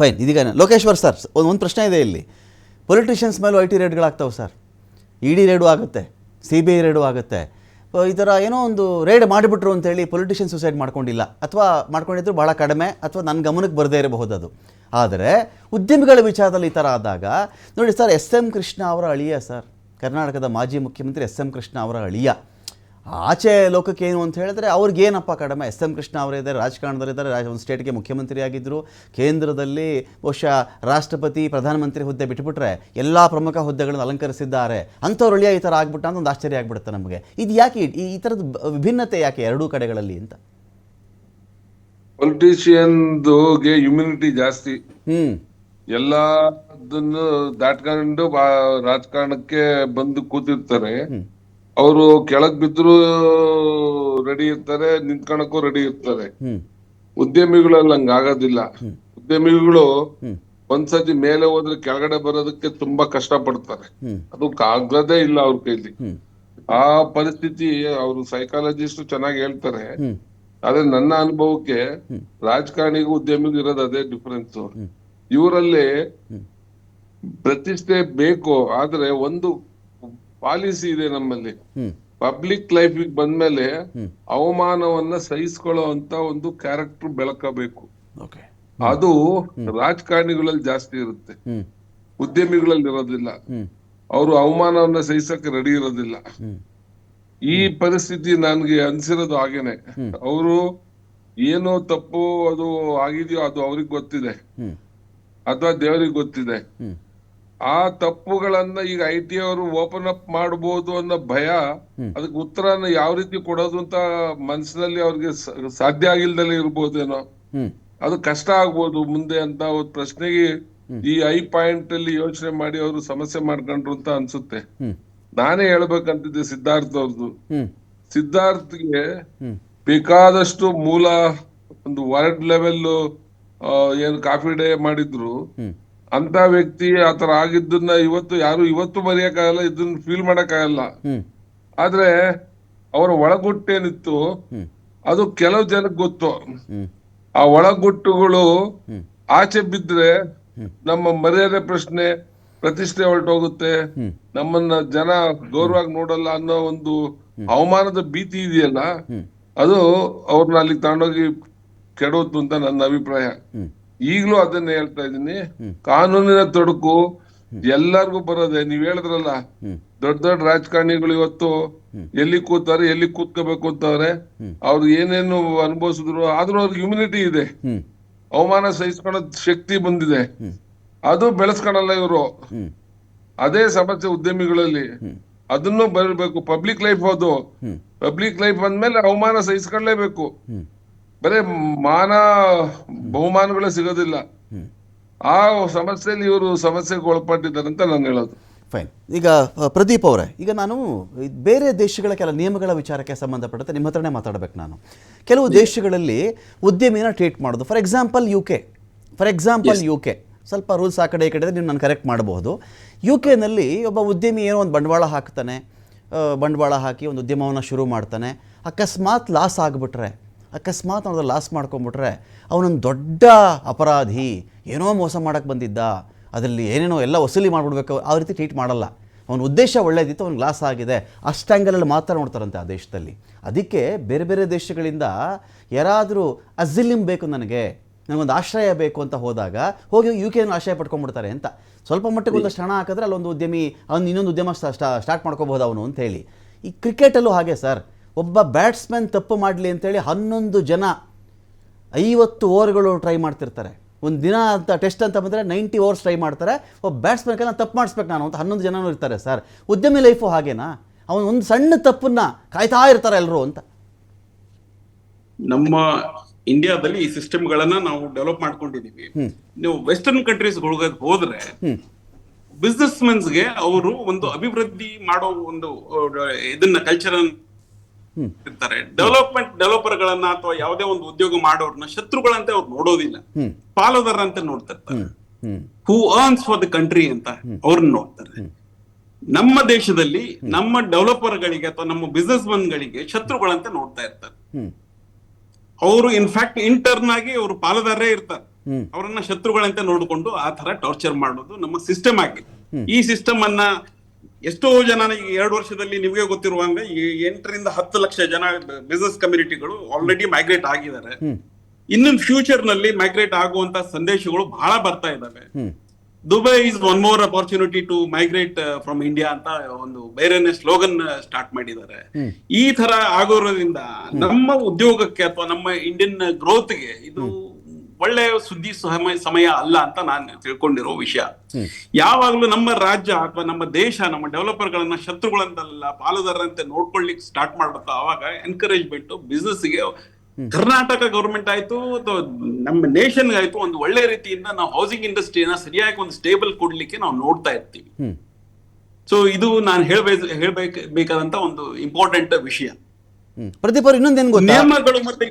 Fine ಇದೀಗ Lokeshwar sir ಒಂದು ಒಂದು ಪ್ರಶ್ನೆ ಇದೆ ಇಲ್ಲಿ. ಪೊಲಿಟಿಷಿಯನ್ಸ್ ಮೇಲೂ ಐ ಟಿ ರೇಡ್ಗಳಾಗ್ತವೆ ಸರ್ ಇ ಡಿ ರೇಡು ಆಗುತ್ತೆ ಸಿ ಬಿ ಐ ರೇಡು ಆಗುತ್ತೆ. ಈ ಥರ ಏನೋ ಒಂದು ರೇಡ್ ಮಾಡಿಬಿಟ್ರು ಅಂತೇಳಿ ಪೊಲಿಟಿಷಿಯನ್ ಸುಸೈಡ್ ಮಾಡ್ಕೊಂಡಿಲ್ಲ. ಅಥವಾ ಮಾಡ್ಕೊಂಡಿದ್ರು ಭಾಳ ಕಡಿಮೆ, ಅಥವಾ ನನ್ನ ಗಮನಕ್ಕೆ ಬರದೇ ಇರಬಹುದು ಅದು. ಆದರೆ, ಉದ್ಯಮಿಗಳ ವಿಚಾರದಲ್ಲಿ ಈ ಥರ ಆದಾಗ, ನೋಡಿ ಸರ್ ಎಸ್ ಎಂ ಕೃಷ್ಣ ಅವರ ಅಳಿಯ ಸರ್ ಕರ್ನಾಟಕದ ಮಾಜಿ ಮುಖ್ಯಮಂತ್ರಿ ಎಸ್ ಎಂ ಕೃಷ್ಣ ಅವರ ಅಳಿಯ. ಆಚೆ ಲೋಕಕ್ಕೆ ಏನು ಅಂತ ಹೇಳಿದ್ರೆ ಅವ್ರಿಗೇನಪ್ಪ ಕಡಿಮೆ? ಎಸ್ ಎಂ ಕೃಷ್ಣ ಅವರಿದ್ದಾರೆ ರಾಜಕಾರಣದಲ್ಲಿದ್ದಾರೆ ರಾಜ ಒಂದು ಸ್ಟೇಟ್ಗೆ ಮುಖ್ಯಮಂತ್ರಿ ಆಗಿದ್ದರು ಕೇಂದ್ರದಲ್ಲಿ ಬಹುಶಃ ರಾಷ್ಟ್ರಪತಿ ಪ್ರಧಾನಮಂತ್ರಿ ಹುದ್ದೆ ಬಿಟ್ಬಿಟ್ರೆ ಎಲ್ಲ ಪ್ರಮುಖ ಹುದ್ದೆಗಳನ್ನು ಅಲಂಕರಿಸಿದ್ದಾರೆ. ಅಂಥವ್ರು ಒಳ್ಳೆಯ ಈ ಥರ ಆಗ್ಬಿಟ್ಟ ಅಂತ ಒಂದು ಆಶ್ಚರ್ಯ ಆಗ್ಬಿಡುತ್ತೆ ನಮಗೆ. ಇದು ಯಾಕೆ ಈ ಈ ಥರದ ವಿಭಿನ್ನತೆ ಯಾಕೆ ಎರಡೂ ಕಡೆಗಳಲ್ಲಿ ಅಂತ? ಪೊಲಿಟಿಷಿಯನ್ಗೆ ಇಮ್ಯುನಿಟಿ ಜಾಸ್ತಿ. ಹ್ಮ್. ಎಲ್ಲದನ್ನು ದಾಟ್ಕೊಂಡು ರಾಜಕಾರಣಕ್ಕೆ ಬಂದು ಕೂತಿರ್ತಾರೆ. ಅವರು ಕೆಳಗ್ ಬಿದ್ರು ರೆಡಿ ಇರ್ತಾರೆ ನಿಂತ್ಕೊಳಕ್ಕೂ ರೆಡಿ ಇರ್ತಾರೆ. ಉದ್ಯಮಿಗಳು ಉದ್ಯಮಿಗಳಲ್ಲಿ ಹಂಗ ಆಗೋದಿಲ್ಲ. ಉದ್ಯಮಿಗಳು ಒಂದ್ಸತಿ ಮೇಲೆ ಹೋದ್ರೆ ಕೆಳಗಡೆ ಬರೋದಕ್ಕೆ ತುಂಬಾ ಕಷ್ಟ ಪಡ್ತಾರೆ ಅದು ಆಗದೇ ಇಲ್ಲ ಅವ್ರ ಕೈಲಿ. ಆ ಪರಿಸ್ಥಿತಿ ಅವರು ಸೈಕಾಲಜಿಸ್ಟ್ ಚೆನ್ನಾಗಿ ಹೇಳ್ತಾರೆ. ಆದ್ರೆ ನನ್ನ ಅನುಭವಕ್ಕೆ ರಾಜಕಾರಣಿಗೂ ಉದ್ಯಮಿಗೂ ಇರೋದು ಅದೇ ಡಿಫರೆನ್ಸ್ ಇವರಲ್ಲಿ ಪ್ರತಿಷ್ಠೆ ಬೇಕು ಆದ್ರೆ ಒಂದು ಪಾಲಿಸಿ ಇದೆ ನಮ್ಮಲ್ಲಿ. ಪಬ್ಲಿಕ್ ಲೈಫ್ ಬಂದ್ಮೇಲೆ. ಅವಮಾನವನ್ನ ಸಹಿಸ್ಕೊಳ್ಳೋ ಅಂತ ಒಂದು ಕ್ಯಾರೆಕ್ಟರ್ ಬೆಳಕಬೇಕು ಓಕೆ ಅದು ರಾಜಕಾರಣಿಗಳಲ್ಲಿ ಜಾಸ್ತಿ ಇರುತ್ತೆ. ಉದ್ಯಮಿಗಳಲ್ಲಿ ಇರೋದಿಲ್ಲ. ಅವರು ಅವಮಾನವನ್ನ ಸಹಿಸಕ್ಕೆ ರೆಡಿ ಇರೋದಿಲ್ಲ. ಈ ಪರಿಸ್ಥಿತಿ ನನ್ಗೆ ಅನ್ಸಿರೋದು ಹಾಗೇನೆ. ಅವರು ಏನೋ ತಪ್ಪು ಅದು ಆಗಿದೆಯೋ ಅದು ಅವ್ರಿಗೆ ಗೊತ್ತಿದೆ. ಅಥವಾ ದೇವರಿಗೆ ಗೊತ್ತಿದೆ. ಆ ತಪ್ಪುಗಳನ್ನ ಈಗ ಐ ಟಿ ಅವರು ಓಪನ್ ಅಪ್ ಮಾಡಬಹುದು ಅನ್ನೋ ಭಯ ಅದಕ್ಕೆ ಉತ್ತರನ ಯಾವ ರೀತಿ ಕೊಡೋದು ಅಂತ ಮನಸ್ಸಿನಲ್ಲಿ ಅವ್ರಿಗೆ ಸಾಧ್ಯ ಆಗಿಲ್ದಲೇ ಇರ್ಬೋದೇನೋ. ಅದು ಕಷ್ಟ ಆಗ್ಬೋದು ಮುಂದೆ ಅಂತ ಒಂದು ಪ್ರಶ್ನೆಗೆ ಈ ಐ ಪಾಯಿಂಟ್ ಅಲ್ಲಿ ಯೋಚನೆ ಮಾಡಿ ಅವರು ಸಮಸ್ಯೆ ಮಾಡ್ಕೊಂಡ್ರು ಅಂತ ಅನ್ಸುತ್ತೆ. ನಾನೇ ಹೇಳ್ಬೇಕಂತಿದ್ದೆ ಸಿದ್ಧಾರ್ಥ ಅವ್ರದ್ದು ಸಿದ್ಧಾರ್ಥ್ಗೆ ಬೇಕಾದಷ್ಟು ಮೂಲ ಒಂದು ವರ್ಲ್ಡ್ ಲೆವೆಲ್ ಏನು ಕಾಫಿ ಡೇ ಮಾಡಿದ್ರು. ಅಂತ ವ್ಯಕ್ತಿ ಆತರ ಆಗಿದ್ದನ್ನ ಇವತ್ತು ಯಾರು ಇವತ್ತು ಮರೆಯಕ್ಕಾಗಲ್ಲ ಇದನ್ನ ಫೀಲ್ ಮಾಡಕ್ಕಾಗಲ್ಲ. ಆದ್ರೆ ಅವರ ಒಳಗುಟ್ಟೇನಿತ್ತು ಅದು ಕೆಲವು ಜನಕ್ಕೆ ಗೊತ್ತು. ಆ ಒಳಗುಟ್ಟುಗಳು ಆಚೆ ಬಿದ್ರೆ ನಮ್ಮ ಮರ್ಯಾದೆ ಪ್ರಶ್ನೆ ಪ್ರತಿಷ್ಠೆ ಹೊರಟೋಗುತ್ತೆ ಹೋಗುತ್ತೆ. ನಮ್ಮನ್ನ ಜನ ಗೌರವಾಗಿ ನೋಡಲ್ಲ ಅನ್ನೋ ಒಂದು ಅವಮಾನದ ಭೀತಿ ಇದೆಯಲ್ಲ ಅದು ಅವ್ರನ್ನ ಅಲ್ಲಿ ತಗೊಂಡೋಗಿ ಕೆಡೋದು ಅಂತ ನನ್ನ ಅಭಿಪ್ರಾಯ. ಈಗ್ಲೂ ಅದನ್ನ ಹೇಳ್ತಾ ಇದ್ದೀನಿ. ಕಾನೂನಿನ ತೊಡಕು ಎಲ್ಲರಿಗೂ ಬರೋದೆ. ನೀವ್ ಹೇಳಿದ್ರಲ್ಲ ದೊಡ್ಡ ದೊಡ್ಡ ರಾಜಕಾರಣಿಗಳು ಇವತ್ತು ಎಲ್ಲಿ ಕೂತಾರೆ ಎಲ್ಲಿ ಕೂತ್ಕೋಬೇಕು ಅಂತವ್ರೆ ಅವ್ರು ಏನೇನು ಅನುಭವಿಸಿದ್ರು ಆದ್ರೂ ಅವ್ರಿಗೆ ಇಮ್ಯುನಿಟಿ ಇದೆ. ಅವಮಾನ ಸಹಿಸ್ಕೊಳ್ಳೋ ಶಕ್ತಿ ಬಂದಿದೆ. ಅದು ಬೆಳೆಸ್ಕೊಳಲ್ಲ ಇವರು. ಅದೇ ಸಮಸ್ಯೆ ಉದ್ಯಮಿಗಳಲ್ಲಿ. ಅದನ್ನು ಬರಬೇಕು. ಪಬ್ಲಿಕ್ ಲೈಫ್ ಅದು. ಪಬ್ಲಿಕ್ ಲೈಫ್ ಅಂದ್ಮೇಲೆ ಅವಮಾನ ಸಹಿಸ್ಕೊಳ್ಳೇಬೇಕು ಬರೇ ಮಾನ ಬಹುಮಾನಗಳೇ ಸಿಗೋದಿಲ್ಲ. ಆ ಸಮಸ್ಯೆಯಲ್ಲಿ ಇವರು ಸಮಸ್ಯೆಗೆ ಒಳಪಟ್ಟಿದ್ದಾರೆ ಅಂತ ನಾನು ಹೇಳೋದು. ಫೈನ್. ಈಗ ಪ್ರದೀಪ್ ಅವರೇ ಈಗ ನಾನು ಬೇರೆ ದೇಶಗಳ ಕೆಲ ನಿಯಮಗಳ ವಿಚಾರಕ್ಕೆ ಸಂಬಂಧಪಟ್ಟಂತೆ ನಿಮ್ಮ ಹತ್ರನೇ ಮಾತಾಡಬೇಕು ನಾನು. ಕೆಲವು ದೇಶಗಳಲ್ಲಿ ಉದ್ಯಮಿನ ಟ್ರೀಟ್ ಮಾಡೋದು. For example U K for example U K ಸ್ವಲ್ಪ ರೂಲ್ಸ್ ಆ ಕಡೆ ಈ ಕಡೆ ನೀವು ನಾನು ಕರೆಕ್ಟ್ ಮಾಡಬಹುದು. ಯು ಕೆನಲ್ಲಿ ಒಬ್ಬ ಉದ್ಯಮಿ ಏನೋ ಒಂದು ಬಂಡವಾಳ ಹಾಕ್ತಾನೆ. ಬಂಡವಾಳ ಹಾಕಿ ಒಂದು ಉದ್ಯಮವನ್ನು ಶುರು ಮಾಡ್ತಾನೆ. ಅಕಸ್ಮಾತ್ ಲಾಸ್ ಆಗಿಬಿಟ್ರೆ ಅಕಸ್ಮಾತ್ ಅವ್ರದ್ದು ಲಾಸ್ ಮಾಡ್ಕೊಂಬಿಟ್ರೆ ಅವನೊಂದು ದೊಡ್ಡ ಅಪರಾಧಿ ಏನೋ ಮೋಸ ಮಾಡೋಕ್ಕೆ ಬಂದಿದ್ದ, ಅದರಲ್ಲಿ ಏನೇನೋ ಎಲ್ಲ ವಸೂಲಿ ಮಾಡಿಬಿಡ್ಬೇಕು, ಆ ರೀತಿ ಟ್ರೀಟ್ ಮಾಡಲ್ಲ. ಅವನ ಉದ್ದೇಶ ಒಳ್ಳೇದಿತ್ತು, ಅವ್ನಿಗೆ ಲಾಸ್ ಆಗಿದೆ. ಅಷ್ಟು ಆ್ಯಂಗಲಲ್ಲಿ ಮಾತ್ರ ನೋಡ್ತಾರಂತೆ ಆ ದೇಶದಲ್ಲಿ. ಅದಕ್ಕೆ ಬೇರೆ ಬೇರೆ ದೇಶಗಳಿಂದ ಯಾರಾದರೂ ಅಜಿಲಿಮ್ ಬೇಕು ನನಗೆ, ನನಗೊಂದು ಆಶ್ರಯ ಬೇಕು ಅಂತ ಹೋದಾಗ ಹೋಗಿ ಯು ಕೆನ ಆಶ್ರಯ ಪಡ್ಕೊಂಡ್ಬಿಡ್ತಾರೆ ಅಂತ. ಸ್ವಲ್ಪ ಮಟ್ಟಿಗೆ ಒಂದಷ್ಟು ಹಣ ಹಾಕಿದ್ರೆ ಅಲ್ಲೊಂದು ಉದ್ಯಮಿ, ಅವ್ನು ಇನ್ನೊಂದು ಉದ್ಯಮ ಸ್ಟಾರ್ಟ್ ಮಾಡ್ಕೋಬೋದು ಅವನು ಅಂತ ಹೇಳಿ. ಈ ಕ್ರಿಕೆಟಲ್ಲೂ ಹಾಗೆ ಸರ್. ಒಬ್ಬ ಬ್ಯಾಟ್ಸ್ಮನ್ ತಪ್ಪು ಮಾಡಲಿ ಅಂತೇಳಿ ಹನ್ನೊಂದು ಜನ ಐವತ್ತು ಓವರ್ಗಳು ಟ್ರೈ ಮಾಡ್ತಿರ್ತಾರೆ. ಒಂದು ದಿನ ಅಂತ ಟೆಸ್ಟ್ ಅಂತ ಬಂದರೆ ನೈಂಟಿ ಓವರ್ಸ್ ಟ್ರೈ ಮಾಡ್ತಾರೆ. ಒಬ್ಬ ಬ್ಯಾಟ್ಸ್ಮನ್ ನಾನು ತಪ್ಪು ಮಾಡಿಸ್ಬೇಕು ನಾನು ಅಂತ ಹನ್ನೊಂದು ಜನನೂ ಇರ್ತಾರೆ ಸರ್. ಉದ್ಯಮಿ ಲೈಫು ಹಾಗೇನಾ? ಅವನು ಒಂದು ಸಣ್ಣ ತಪ್ಪನ್ನು ಕಾಯ್ತಾ ಇರ್ತಾರೆ ಎಲ್ಲರೂ ಅಂತ. ನಮ್ಮ ಇಂಡಿಯಾದಲ್ಲಿ ಈ ಸಿಸ್ಟಮ್ ಗಳನ್ನ ನಾವು ಡೆವಲಪ್ ಮಾಡ್ಕೊಂಡಿದೀವಿ. ನೀವು ವೆಸ್ಟರ್ನ್ ಕಂಟ್ರೀಸ್ ಹೋದ್ರೆ. ಬಿಸ್ನೆಸ್ ಮೆನ್ಸ್ಗೆ ಅವರು ಒಂದು ಅಭಿವೃದ್ಧಿ ಮಾಡೋ ಒಂದು ಇದನ್ನ ಕಲ್ಚರ್ ಇರ್ತಾರೆ. ಡೆವಲಪ್ಮೆಂಟ್ ಡೆವಲಪರ್ ಗಳನ್ನ ಅಥವಾ ಯಾವುದೇ ಒಂದು ಉದ್ಯೋಗ ಮಾಡೋರ್ನ ಶತ್ರುಗಳಂತೆ ಅವ್ರು ನೋಡೋದಿಲ್ಲ. ಪಾಲುದಾರರಂತೆ ಪಾಲುದಾರ ಅಂತ ಹ್ಞೂ who earns for the country ಅಂತ ಅವ್ರನ್ನ ನೋಡ್ತಾರೆ. ನಮ್ಮ ದೇಶದಲ್ಲಿ ನಮ್ಮ ಡೆವಲಪರ್ ಗಳಿಗೆ ಅಥವಾ ನಮ್ಮ ಬಿಸ್ನೆಸ್ ಮನ್ ಗಳಿಗೆ ಶತ್ರುಗಳಂತೆ ನೋಡ್ತಾ ಇರ್ತಾರೆ. ಅವರು ಇನ್ಫ್ಯಾಕ್ಟ್ ಇಂಟರ್ನ್ ಆಗಿ ಅವರು ಪಾಲುದಾರರೇ ಇರ್ತಾರೆ. ಅವರನ್ನ ಶತ್ರುಗಳಂತೆ ನೋಡಿಕೊಂಡು ಆ ತರ ಟಾರ್ಚರ್ ಮಾಡೋದು ನಮ್ಮ ಸಿಸ್ಟಮ್ ಆಗಿದೆ. ಈ ಸಿಸ್ಟಮ್ ಅನ್ನ ಎಷ್ಟೋ ಜನ ಈಗ ಎರಡು ವರ್ಷದಲ್ಲಿ ನಿಮಗೆ ಗೊತ್ತಿರುವಂಗೆ ಈ ಎಂಟರಿಂದ ಹತ್ತು ಲಕ್ಷ ಜನ ಬಿಸ್ನೆಸ್ ಕಮ್ಯುನಿಟಿಗಳು ಆಲ್ರೆಡಿ ಮೈಗ್ರೇಟ್ ಆಗಿದ್ದಾರೆ. ಇನ್ನು ಫ್ಯೂಚರ್ನಲ್ಲಿ ಮೈಗ್ರೇಟ್ ಆಗುವಂತ ಸಂದೇಶಗಳು ಬಹಳ ಬರ್ತಾ ಇದಾವೆ Dubai is one more opportunity to migrate from India ಅಂತ ಒಂದು ಬೇರೆನೇ ಸ್ಲೋಗನ್ ಸ್ಟಾರ್ಟ್ ಮಾಡಿದ್ದಾರೆ. ಈ ತರ ಆಗೋದ್ರಿಂದ ನಮ್ಮ ಉದ್ಯೋಗಕ್ಕೆ ಅಥವಾ ನಮ್ಮ ಇಂಡಿಯನ್ ಗ್ರೋತ್ಗೆ ಇದು ಒಳ್ಳೆ ಸುದ್ದಿ ಸಮಯ ಸಮಯ ಅಲ್ಲ ಅಂತ ನಾನು ತಿಳ್ಕೊಂಡಿರೋ ವಿಷಯ. ಯಾವಾಗ್ಲೂ ನಮ್ಮ ರಾಜ್ಯ ಅಥವಾ ನಮ್ಮ ದೇಶ ನಮ್ಮ ಡೆವಲಪರ್ ಗಳನ್ನ ಶತ್ರುಗಳಂತಲ್ಲ ಪಾಲುದಾರರಂತೆ ನೋಡ್ಕೊಳ್ಳಿಕ್ ಸ್ಟಾರ್ಟ್ ಮಾಡ್ಬೇಕು ಅವಾಗ ಎನ್ಕರೇಜ್ಮೆಂಟ್ ಬಿಸ್ನೆಸ್ಗೆ ಕರ್ನಾಟಕ ಗೌರ್ಮೆಂಟ್ ಆಯ್ತು ಅಥವಾ ನಮ್ಮ ನೇಷನ್ ಆಯ್ತು ಒಂದು ಒಳ್ಳೆ ರೀತಿಯಿಂದ ನಾವು ಹೌಸಿಂಗ್ ಇಂಡಸ್ಟ್ರಿಯನ್ನ ಸರಿಯಾಗಿ ಒಂದು ಸ್ಟೇಬಲ್ ಕೊಡ್ಲಿಕ್ಕೆ ನಾವು ನೋಡ್ತಾ ಇರ್ತೀವಿ. ಸೊ ಇದು ನಾನು ಹೇಳ್ಬೇಕು ಹೇಳ್ಬೇಕು ಬೇಕಾದಂತ ಒಂದು ಇಂಪಾರ್ಟೆಂಟ್ ವಿಷಯ. ಪ್ರದೀಪ್ ಅವ್ರು ಇನ್ನೊಂದೇನು ನಿಯಮಗಳು ಮತ್ತೆ